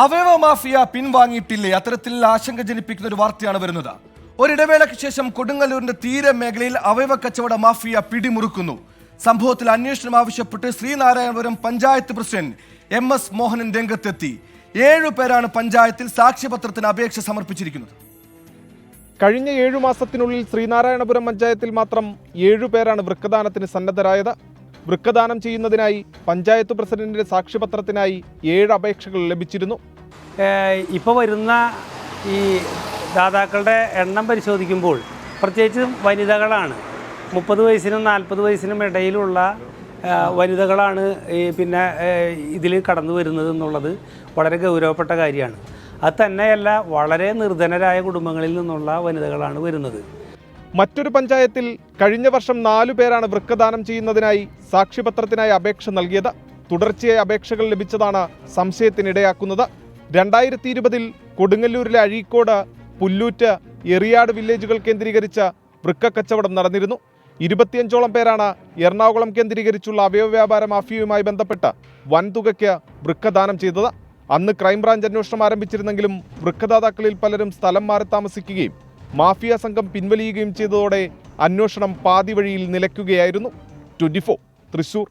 അവയവ മാഫിയ പിൻവാങ്ങിയിട്ടില്ലേ? അത്തരത്തിൽ ആശങ്ക ജനിപ്പിക്കുന്ന ഒരു വാർത്തയാണ് വരുന്നത്. ഒരിടവേളയ്ക്ക് ശേഷം കൊടുങ്ങല്ലൂരിന്റെ തീര മേഖലയിൽ അവയവ കച്ചവട മാഫിയ പിടിമുറുക്കുന്നു. സംഭവത്തിൽ അന്വേഷണം ആവശ്യപ്പെട്ട് Sreenarayanapuram panchayat president M S Mohanan രംഗത്തെത്തി. ഏഴു പേരാണ് പഞ്ചായത്തിൽ സാക്ഷ്യപത്രത്തിന് അപേക്ഷ സമർപ്പിച്ചിരിക്കുന്നത്. കഴിഞ്ഞ ഏഴു മാസത്തിനുള്ളിൽ ശ്രീനാരായണപുരം പഞ്ചായത്തിൽ മാത്രം ഏഴു പേരാണ് വൃക്കദാനത്തിന് സന്നദ്ധരായത്. വൃക്കദാനം ചെയ്യുന്നതിനായി പഞ്ചായത്ത് പ്രസിഡന്റിന്റെ സാക്ഷ്യപത്രത്തിനായി ഏഴ് അപേക്ഷകൾ ലഭിച്ചിരുന്നു. ഇപ്പോൾ വരുന്ന ഈ ദാതാക്കളുടെ എണ്ണം പരിശോധിക്കുമ്പോൾ പ്രത്യേകിച്ചും വനിതകളാണ്. മുപ്പത് വയസ്സിനും നാൽപ്പത് വയസ്സിനും ഇടയിലുള്ള വനിതകളാണ് പിന്നെ ഇതിൽ കടന്നു വരുന്നത് എന്നുള്ളത് വളരെ ഗൗരവപ്പെട്ട കാര്യമാണ്. അത് തന്നെയല്ല വളരെ നിർധനരായ കുടുംബങ്ങളിൽ നിന്നുള്ള വനിതകളാണ് വരുന്നത്. മറ്റൊരു പഞ്ചായത്തിൽ കഴിഞ്ഞ വർഷം നാലു പേരാണ് വൃക്കദാനം ചെയ്യുന്നതിനായി സാക്ഷിപത്രത്തിനായി അപേക്ഷ നൽകിയത്. തുടർച്ചയായി അപേക്ഷകൾ ലഭിച്ചതാണ് സംശയത്തിനിടയാക്കുന്നത്. രണ്ടായിരത്തി ഇരുപതിൽ കൊടുങ്ങല്ലൂരിലെ അഴീക്കോട് പുല്ലൂറ്റ് എറിയാട് വില്ലേജുകൾ കേന്ദ്രീകരിച്ച് വൃക്ക കച്ചവടം നടന്നിരുന്നു. ഇരുപത്തിയഞ്ചോളം പേരാണ് എറണാകുളം കേന്ദ്രീകരിച്ചുള്ള അവയവ വ്യാപാര മാഫിയയുമായി ബന്ധപ്പെട്ട് വൻതുകയ്ക്ക് വൃക്കദാനം ചെയ്തത്. അന്ന് ക്രൈംബ്രാഞ്ച് അന്വേഷണം ആരംഭിച്ചിരുന്നെങ്കിലും വൃക്കദാതാക്കളിൽ പലരും സ്ഥലം മാറി താമസിക്കുകയും മാഫിയ സംഘം പിൻവലിയുകയും ചെയ്തതോടെ അന്വേഷണം പാതിവഴിയിൽ നിലയ്ക്കുകയായിരുന്നു. ട്വന്റി തൃശൂർ.